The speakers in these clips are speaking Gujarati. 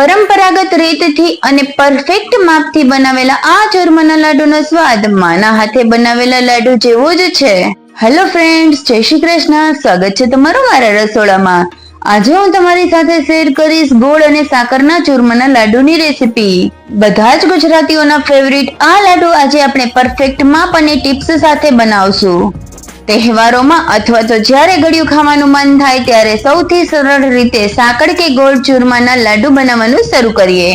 પરંપરાગત રીતથી અને પરફેક્ટ માપથી બનાવેલા આ ચૂરમાના લાડુનો સ્વાદ માના હાથે બનાવેલા લાડુ જેવો જ છે. હેલો ફ્રેન્ડ્સ જય શ્રી કૃષ્ણ. સ્વાગત છે તમારું મારા રસોડામાં. આજે હું તમારી સાથે શેર કરીશ ગોળ અને સાકરના ચૂરમાના લાડુની રેસીપી બધા જ ગુજરાતીઓના ફેવરિટ આ લાડુ આજે આપણે પરફેક્ટ માપ અને ટિપ્સ સાથે બનાવશું. તહેવારોમાં અથવા તો જ્યારે ગળ્યું ખાવાનું મન થાય ત્યારે સૌથી સરળ રીતે સાકર કે ગોળ ચૂરમાના લાડુ બનાવવાનું શરૂ કરીએ.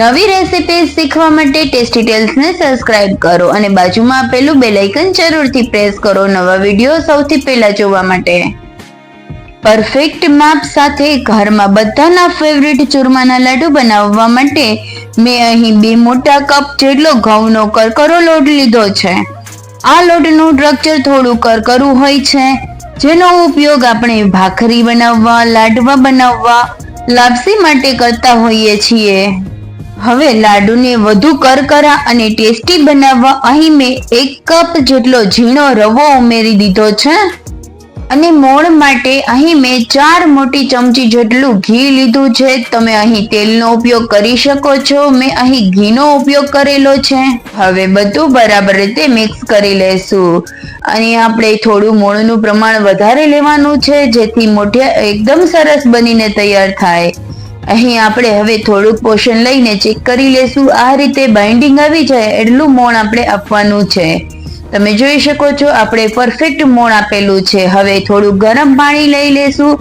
નવી રેસીપી શીખવા માટે ટેસ્ટી ટેલ્સને સબસ્ક્રાઇબ કરો અને બાજુમાં આપેલું બેલ આઇકન જરૂરથી પ્રેસ કરો નવા વીડિયો સૌથી પહેલા જોવા માટે. પરફેક્ટ માપ સાથે ઘરમાં બધાના ફેવરિટ ચૂરમાના લાડુ બનાવવા માટે મેં અહીં બે મોટા કપ જેટલો ઘઉંનો કરકરો લોટ લીધો છે. આ લોટનું સ્ટ્રક્ચર થોડું કરકરું હોય છે, જેનો ઉપયોગ આપણે ભાખરી બનાવવા, લાડવા બનાવવા, લાપસી માટે કરતા હોઈએ છીએ. હવે લાડુને વધુ કરકરા અને ટેસ્ટી બનાવવા અહીં મેં એક કપ જેટલો ઝીણો રવો ઉમેરી દીધો છે. અને મોણ માટે અહીં મેં ચાર મોટી ચમચી જેટલું ઘી લીધું છે. તમે અહીં તેલનો ઉપયોગ કરી શકો છો. મેં અહીં ઘીનો ઉપયોગ કરેલો છે. હવે બધું બરાબર રીતે મિક્સ કરી લેશું. અને આપણે થોડું મોણનું પ્રમાણ વધારે લેવાનું છે, જેથી મોઢિયા એકદમ સરસ બનીને તૈયાર થાય. અહીં આપણે હવે થોડુંક પોષણ લઈને ચેક કરી લેશું. આ રીતે બાઇન્ડિંગ આવી જાય એટલું મોણ આપણે આપવાનું છે. તમે જોઈ શકો છો, આપણે પરફેક્ટ મોણ આપેલું છે. હવે થોડું ગરમ પાણી લઈ લેશું.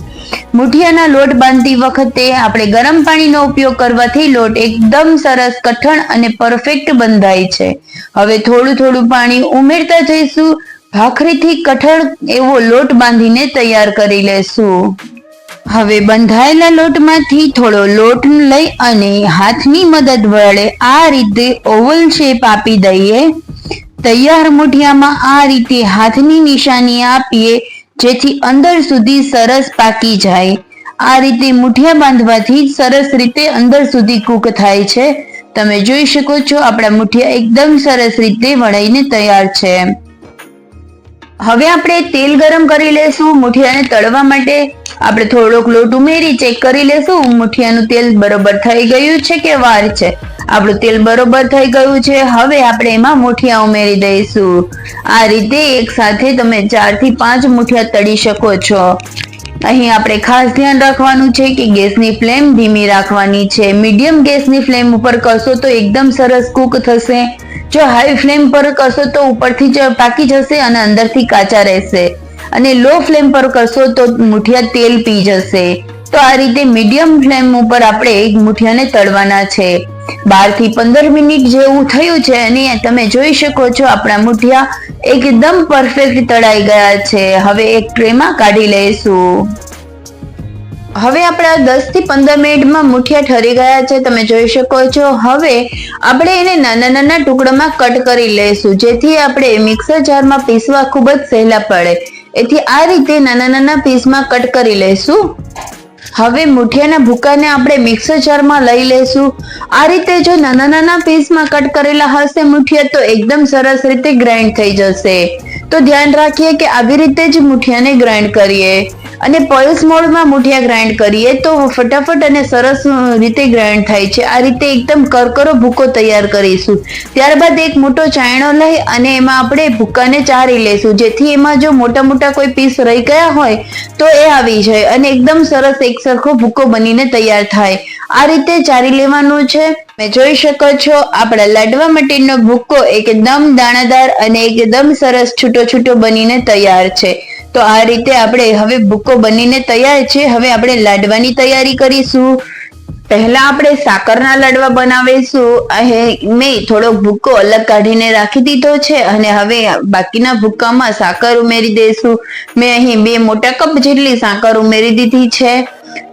મુઠિયાના લોટ બાંધતી વખતે આપણે ગરમ પાણીનો ઉપયોગ કરવાથી લોટ એકદમ સરસ, કઠણ અને પરફેક્ટ બંધાય છે. હવે થોડું થોડું પાણી ઉમેરતા જઈશું. ભાખરીથી કઠણ એવો લોટ બાંધીને તૈયાર કરી લેશું. હવે બંધાયેલા લોટમાંથી થોડો લોટ લઈ અને હાથની મદદ વડે આ રીતે ઓવલ શેપ આપી દઈએ. તૈયાર મુઠિયામાં આ રીતે હાથની નિશાની આપીએ, જેથી અંદર સુધી સરસ પાકી જાય. આ રીતે મુઠિયા બાંધવાથી સરસ રીતે અંદર સુધી કૂક થાય છે. તમે જોઈ શકો છો, આપણા મુઠિયા એકદમ સરસ રીતે વણાઈને તૈયાર છે. હવે આપણે તેલ ગરમ કરી લેશું, મુઠિયાને તળવા માટે આપણે થોડોક લોટ ઉમેરી ચેક કરી લેશું. મુઠિયાનું તેલ બરોબર થઈ ગયું છે કે વાર છે? આપણું તેલ બરોબર થઈ ગયું છે. હવે આપણે એમાં મુઠિયા ઉમેરી દઈશું. આ રીતે એક સાથે તમે ચારથી પાંચ મુઠિયા તળી શકો છો. અહીં આપણે ખાસ ધ્યાન રાખવાનું છે કે ગેસની ફ્લેમ ધીમી રાખવાની છે. મીડિયમ ગેસની ફ્લેમ ઉપર કરશો તો એકદમ સરસ કૂક થશે. જો હાઈ ફ્લેમ પર કરશો તો ઉપરથી જ પાકી જશે અને અંદરથી કાચા રહેશે. અને લો ફ્લેમ પર કરશો તો મુઠિયા તેલ પી જશે. તો આ રીતે મીડિયમ ફ્લેમ ઉપર આપણે મુઠિયાને તળવાના છે. બારથી પંદર મિનિટ જેવું થયું છે અને તમે જોઈ શકો છો આપણા મુઠિયા એકદમ પરફેક્ટ તળાઈ ગયા છે. હવે એક ટ્રેમાં કાઢી લઈશું. હવે આપણા દસથી પંદર મિનિટમાં મુઠિયા ઠરી ગયા છે. તમે જોઈ શકો છો. હવે આપણે એને નાના નાના ટુકડામાં કટ કરી લઈશું, જેથી આપણે મિક્સર જારમાં પીસવા ખૂબ જ સહેલા પડે. એથી આ રીતે નાના નાના પીસમાં કટ કરી લઈશું. હવે મુઠિયાના ભૂકાને આપણે મિક્સર જારમાં લઈ લેશું આ રીતે જો નાના નાના પીસમાં કટ કરેલા હશે મુઠિયા, તો એકદમ સરસ રીતે ગ્રાઇન્ડ થઈ જશે. તો ધ્યાન રાખીએ કે આવી રીતે જ મુઠિયાને ગ્રાઇન્ડ કરીએ. અને પલ્સ મોડમાં મુઠિયા ગ્રાઇન્ડ કરીએ તો ફટાફટ અને સરસ રીતે ગ્રાઇન્ડ થાય છે. આ રીતે એકદમ કરકરો ભૂકો તૈયાર કરીશું. ત્યારબાદ એક મોટો ચાયણો લઈ અને એમાં આપણે ભૂકાને ચારી લેશું. જેથી એમાં જો મોટા મોટા કોઈ પીસ રહી ગયા હોય તો એ આવી જાય અને એકદમ સરસ એક સરખો ભૂકો બનીને તૈયાર થાય. આ રીતે ચારી લેવાનું છે. મેં જોઈ શકો છો, આપણા લાડવા માટેનો ભૂકો એકદમ દાણાદાર અને એકદમ સરસ છૂટો છૂટો બનીને તૈયાર છે. તો આ રીતે આપણે હવે ભૂકો બનીને તૈયાર છે. હવે આપણે લાડવાની તૈયારી કરીશું. પહેલા આપણે સાકરના લાડવા બનાવીશું. અહીં મેં થોડો ભૂકો અલગ કાઢીને રાખી દીધો છે અને હવે બાકીના ભૂકામાં સાકર ઉમેરી દઈશું મેં અહીં બે મોટા કપ જેટલી સાકર ઉમેરી દીધી છે.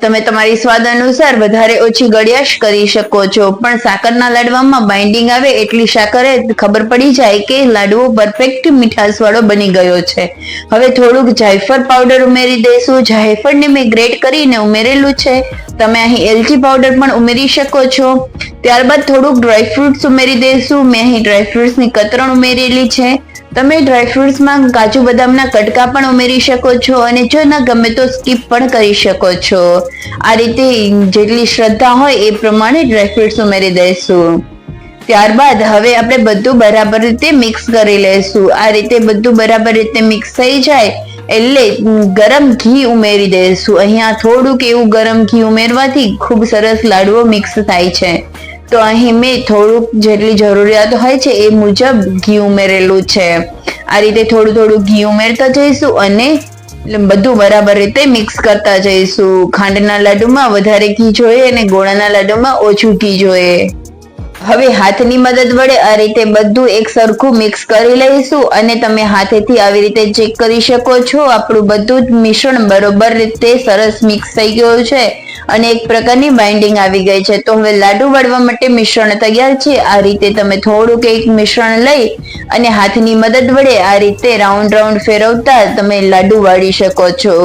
તમે તમારી સ્વાદ અનુસાર વધારે ઓછી ગળ્યાશ કરી શકો છો. પણ સાકરના લાડવામાં બાઇન્ડિંગ આવે એટલી સાકરે ખબર પડી જાય કે લાડવો પરફેક્ટ મીઠાશ વાળો બની ગયો છે. હવે થોડુંક જાયફળ પાવડર ઉમેરી દઈશું. જાયફળને મેં ગ્રેટ કરીને ઉમેરેલું છે. તમે અહીં એલચી પાવડર પણ ઉમેરી શકો છો. ત્યારબાદ થોડુંક ડ્રાયફ્રૂટ્સ ઉમેરી દઈશું. મેં અહીં ડ્રાયફ્રૂટ્સની કતરણ ઉમેરેલી છે. તમે ડ્રાયફ્રૂટ્સમાં કાજુ બદામના કટકા પણ ઉમેરી શકો છો અને જો ના ગમે તો સ્કીપ પણ કરી શકો છો. આ રીતે જેટલી શ્રદ્ધા હોય એ પ્રમાણે ડ્રાયફ્રૂટ્સ ઉમેરી દઈશું. ત્યારબાદ હવે આપણે બધું બરાબર રીતે મિક્સ કરી લઈશું. આ રીતે બધું બરાબર રીતે મિક્સ થઈ જાય એટલે ગરમ ઘી ઉમેરી દઈશું. અહીંયા થોડુંક એવું ગરમ ઘી ઉમેરવાથી ખૂબ સરસ લાડુઓ મિક્સ થાય છે. તો અહીં મેં થોડુંક જેટલી જરૂરિયાત હોય છે એ મુજબ ઘી ઉમેરેલું છે. આ રીતે થોડું થોડું ઘી ઉમેરતા જઈશું અને બધું બરાબર રીતે મિક્સ કરતા જઈશું. ખાંડના લાડુમાં વધારે ઘી જોઈએ અને ગોળાના લાડુમાં ઓછું ઘી જોઈએ. હવે હાથની મદદ વડે આ રીતે બધું એક સરખું મિક્સ કરી લઈશું અને તમે હાથેથી આવી રીતે ચેક કરી શકો છો. આપણું બધું જ મિશ્રણ બરોબર રીતે સરસ મિક્સ થઈ ગયું છે અને એક પ્રકારની બાઇન્ડિંગ આવી ગઈ છે. તો હવે લાડુ વાળવા માટે મિશ્રણ તૈયાર છે. આ રીતે તમે થોડુંક એક મિશ્રણ લઈ અને હાથની મદદ વડે આ રીતે રાઉન્ડ રાઉન્ડ ફેરવતા તમે લાડુ વાળી શકો છો.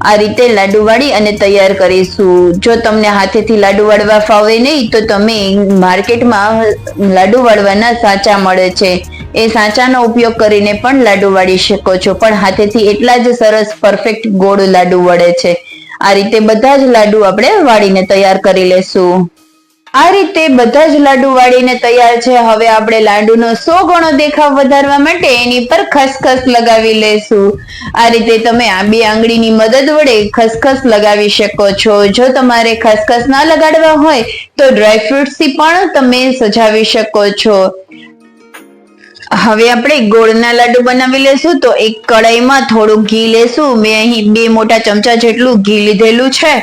આ રીતે લાડુ વાળી અને તૈયાર કરીશું. જો તમને હાથેથી લાડુ વાળવા ફાવે નહીં, તો તમે માર્કેટમાં લાડુ વાળવાના સાચા મળે છે. એ સાચાનો ઉપયોગ કરીને પણ લાડુ વાળી શકો છો. પણ હાથેથી એટલા જ સરસ પરફેક્ટ ગોળ લાડુ વળે છે. આ રીતે બધા જ લાડુ આપણે વાળીને તૈયાર કરી લેશું. આ રીતે બધા જ લાડુ વાળીને તૈયાર છે. હવે આપણે લાડુનો સો ગણો દેખાવ વધારવા માટે એની પર ખસખસ લગાવી લેશું. આ રીતે તમે આ બે આંગળીની મદદ વડે ખસખસ લગાવી શકો છો. જો તમારે ખસખસ ના લગાડવા હોય, તો ડ્રાયફ્રુટ્સથી પણ તમે સજાવી શકો છો. હવે આપણે ગોળના લાડુ બનાવી લેશું. તો એક કડાઈમાં થોડું ઘી લેશું. મેં અહીં બે મોટા ચમચા જેટલું ઘી લીધેલું છે.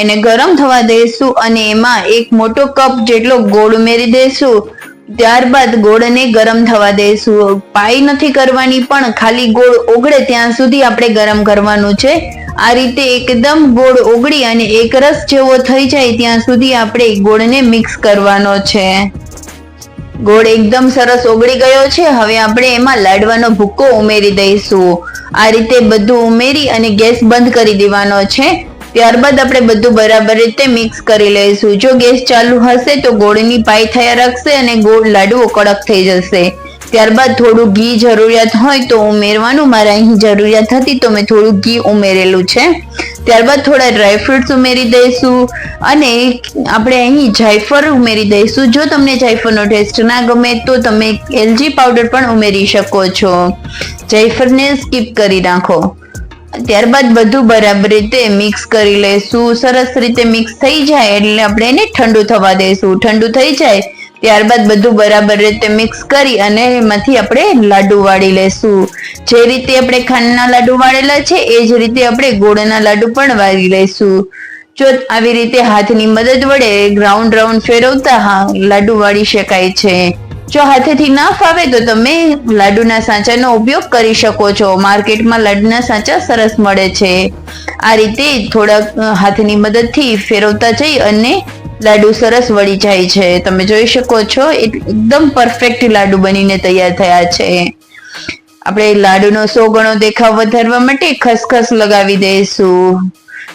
એને ગરમ થવા દઈશું અને એમાં એક મોટો કપ જેટલો ગોળ ઉમેરી દઈશું. ત્યારબાદ ગોળને ગરમ થવા દઈશું. પાઈ નથી કરવાની પણ ખાલી ગોળ ઓગળે ત્યાં સુધી આપણે ગરમ કરવાનું છે. આ રીતે એકદમ ગોળ ઓગળી અને એકરસ જેવો થઈ જાય ત્યાં સુધી આપણે ગોળને મિક્સ કરવાનો છે. ગોળ એકદમ સરસ ઓગળી ગયો છે. હવે આપણે એમાં લાડવાનો ભૂકો ઉમેરી દઈશું. આ રીતે બધું ઉમેરી અને ગેસ બંધ કરી દેવાનો છે. ત્યારબાદ આપણે બધું બરાબર રીતે મિક્સ કરી લઈશું. જો ગેસ ચાલુ હશે તો ગોળની પાઈ થયા રાખશે અને ગોળ લાડુઓ કડક થઈ જશે. ત્યારબાદ થોડું ઘી જરૂરિયાત હોય તો ઉમેરવાનું. મારે અહીં જરૂરિયાત હતી તો મેં થોડું ઘી ઉમેરેલું છે. ત્યારબાદ થોડા ડ્રાયફ્રુટ્સ ઉમેરી દઈશું અને આપણે અહીં જાયફળ ઉમેરી દઈશું. જો તમને જાયફળનો ટેસ્ટ ના ગમે તો તમે એલજી પાવડર પણ ઉમેરી શકો છો. જાયફળને સ્કીપ કરી નાખો. ત્યારબાદ બધું બરાબર રીતે મિક્સ કરી લઈશું. સરસ રીતે મિક્સ થઈ જાય એટલે આપણે એને ઠંડુ થવા દઈશું. ઠંડુ થઈ જાય ત્યારબાદ બધું બરાબર રીતે મિક્સ કરી અને એમાંથી આપણે લાડુ વાળી લેશું જે રીતે આપણે ખાંડના લાડુ વાળેલા છે, એ જ રીતે આપણે ગોળના લાડુ પણ વાળી લઈશું. જો આવી રીતે હાથની મદદ વડે રાઉન્ડ રાઉન્ડ ફેરવતા હા, લાડુ વાળી શકાય છે. જો હાથેથી ના ફાવે તો તમે લાડુના સાચાનો ઉપયોગ કરી શકો છો. માર્કેટમાં લાડુના સાચા સરસ મળે છે. આ રીતે થોડાક હાથની મદદથી ફેરવતા જઈ અને લાડુ સરસ વળી જાય છે. તમે જોઈ શકો છો એકદમ પરફેક્ટ લાડુ બનીને તૈયાર થયા છે. આપણે લાડુનો સો ગણો દેખાવ વધારવા માટે ખસખસ લગાવી દઈશું.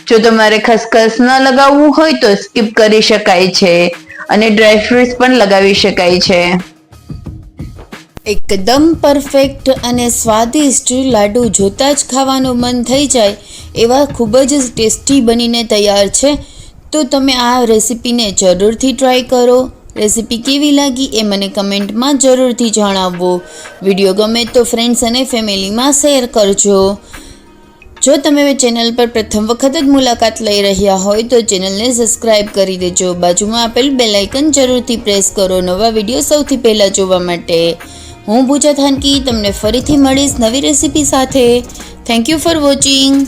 જો તમારે ખસખસ ન લગાવવું હોય તો સ્કીપ કરી શકાય છે અને ડ્રાયફ્રુટ્સ પણ લગાવી શકાય છે. એકદમ પરફેક્ટ અને સ્વાદિષ્ટ લાડુ જોતાં જ ખાવાનું મન થઈ જાય એવા ખૂબ જ ટેસ્ટી બનીને તૈયાર છે. તો તમે આ રેસીપીને જરૂરથી ટ્રાય કરો. રેસીપી કેવી લાગી એ મને કમેન્ટમાં જરૂરથી જણાવવો વીડિયો ગમે તો ફ્રેન્ડ્સ અને ફેમિલીમાં શેર કરજો. જો તમે ચેનલ પર પ્રથમ વખત જ મુલાકાત લઈ રહ્યા હોય તો ચેનલને સબસ્ક્રાઇબ કરી દેજો. બાજુમાં આપેલ બેલાઇકન જરૂરથી પ્રેસ કરો. નવા વીડિયો સૌથી પહેલાં જોવા માટે. હું પૂજા થાનકી તમને ફરીથી મળીશ નવી રેસીપી સાથે. Thank you for watching